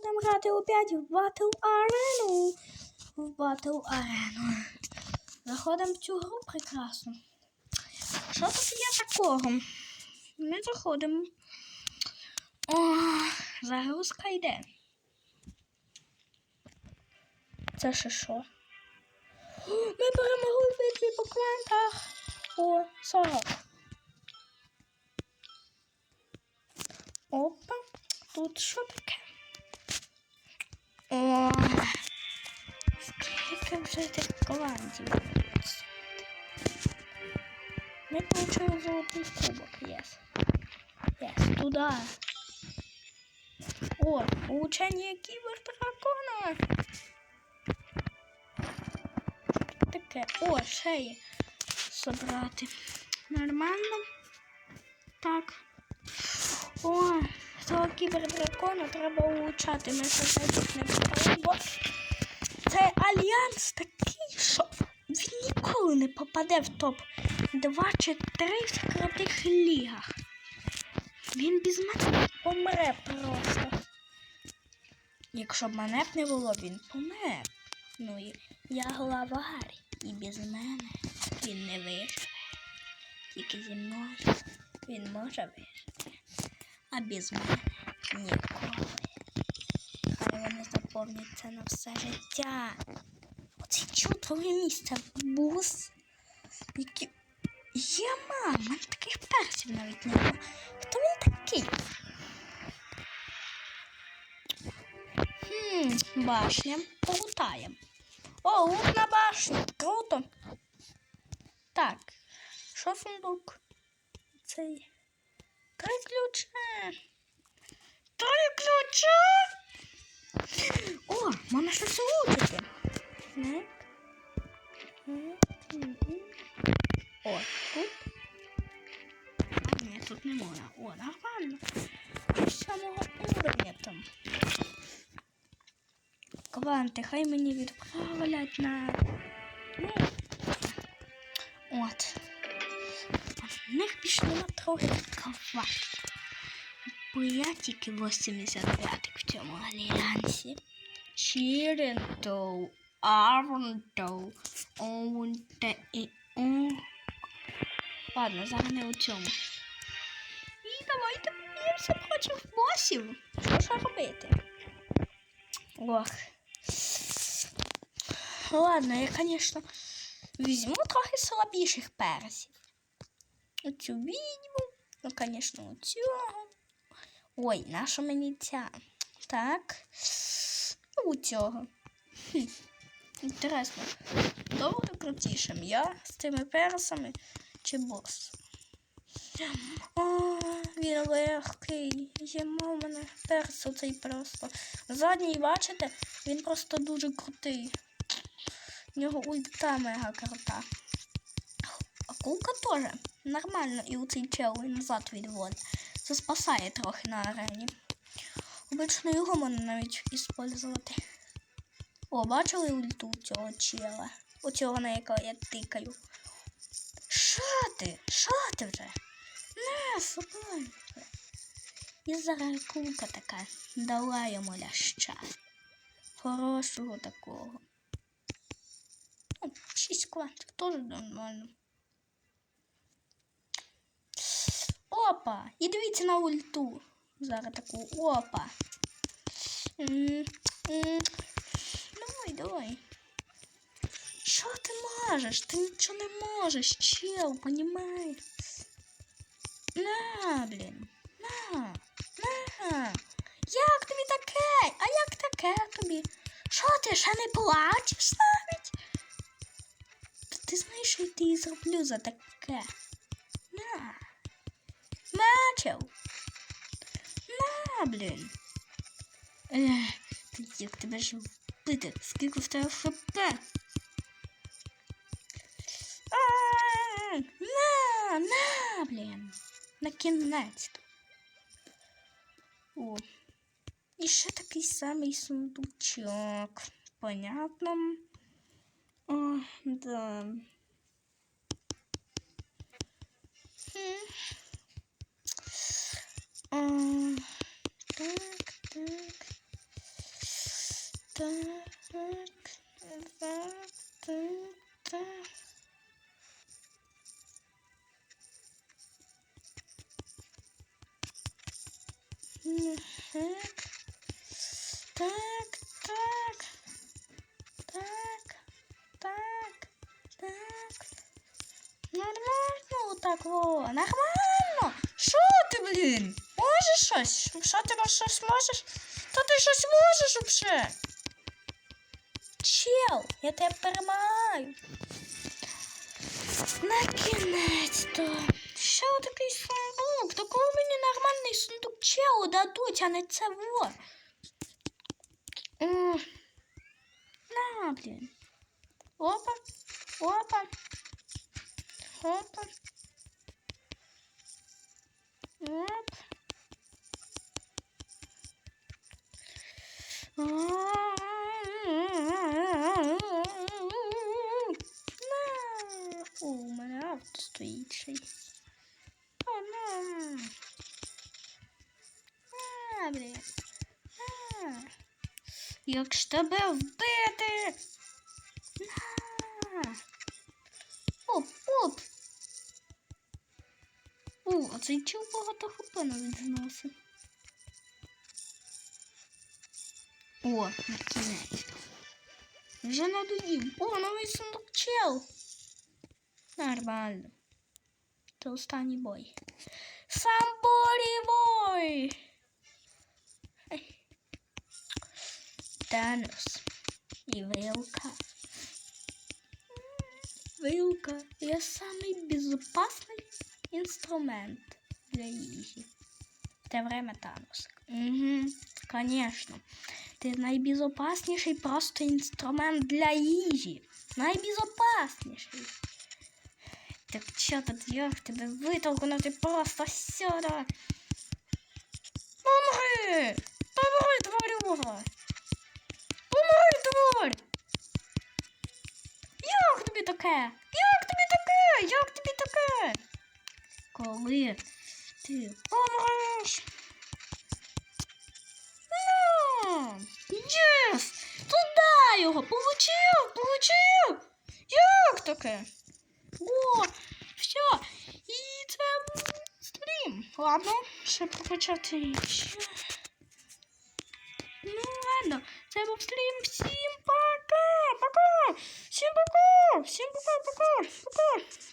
Будемо грати опять в Battle Арену. В Battle Арену. Заходимо в цю гру прекрасно. Що тут є такого? Ми заходимо. О, загрузка йде. Це ще що? Ми перемогли в битві по квантах. О, 40. Опа. Тут що таке? О, скільки вже тих квантів. Ми получили золотий кубок. Єс. Єс, туди. О, улучшення кібердракона. Таке. О, є. Собрати. Нормально. Так. О, того кібердракона треба улучшати. Ми ще не попали, бо цей альянс такий, що він ніколи не попаде в топ 2 чи 3 в закритих лігах. Він без мене помре просто. Якщо б мене б не було, він помер. Ну і я главарь. І без мене він не виживе. Тільки зі мною він може вижити. А без мене ніколи. Хай вони на все життя. Оце чудове місце. Бус. Які... Є мама, в мене таких персів навіть не було. Хто він такий? Хм, башня. Полутаємо. О, лут на башні. Круто. Так. Що сундук? Цей. Три ключа. Три ключа. О, можна щось улучшити. Не? О, тут. А, ні, тут не можна. О, нормально. З самого уровня там. Кванти, хай мені відправлять на. Ну. От. А в них пішло трохи квант. Бо я тільки 85 в цьому альянсі. Чіренто, Арвонто, Оунте і О. Ладно, зараз не у цьому. І давайте поб'ємося проти босів. Що ж робити? Ох. Ладно, я, конечно, візьму трохи слабіших персів. Оцю відьму, ну, конечно, оцього. Ой, наша мені ця. Так. Ну, у цього. Хм. Інтересно, хто буде крутішим? Я з цими персами чи бос? О, він легкий. Йому в мене перс оцей просто. Задній, бачите, він просто дуже крутий. У нього ульта мега крута. Акулка теж нормально і у цей чел назад відводить. Це спасає трохи на арені. Обично його можна навіть іспользувати. О, бачили ульту цього чела? Оцього, на якого я тикаю. Що ти? Вже? Не, собою. І зараз кулка така. Дала йому ляща. Хорошого такого. Ну, шість квантів теж нормально. Опа! І дивіться на ульту. Зараз таку. Опа. М, м. Давай, давай. Що ти можеш? Ти нічого не можеш, чел, понімаєш? На, блін. На, на. Як тобі таке? А як таке тобі? Що ти ще не плачеш навіть? Ти знаєш, що я тобі зроблю за таке? блін. Ех, ти як тебе ж вбити? Скільки в тебе хп? А, На, на, блін. На кінець. О. І ще такий самий сундучок. Понятно. О, да. Хм. так, так. Так, так, так, так. Мгм. Так, так, так, так, так. Нормально так во, нормально. Що ти, блін? Можеш щось? Що ти щось можеш? Та ти щось можеш вообще? Чел, я тебе перемагаю. На кінець-то. Ще такий сундук. Такого мені нормальний сундук челу дадуть, а не це во. О, На, блін. Опа, опа. Опа. Оп. О, у мене авто стоїть й. О, ну. А, блін. Як ж тебе вбити? На. Оп, оп. О, а цей чел багато хп навіть зносить. О, на кінець. Вже надоїв. О, новий сундук чел. Нормально. Це останній бой. Самборі бой. Танос. І вилка. Вилка. Я самий безопасний инструмент для їжі. Те время Таносик. Угу, конечно. Ти найбезопасніший просто інструмент для їжі. Найбезопасніший. Так що тут як тебе витолкнути просто сюди? Помри! Помри, тварюга! Помри, тварь! Як тобі таке? Як тобі таке? Як тобі таке? коли ти помреш. Його! Получив! Получив! Як таке? О, все. І це стрім. Ладно, ще почати. ще. Ну, ладно, це був стрім. Всім пока! Пока! Всім пока! Всім пока, пока! Пока!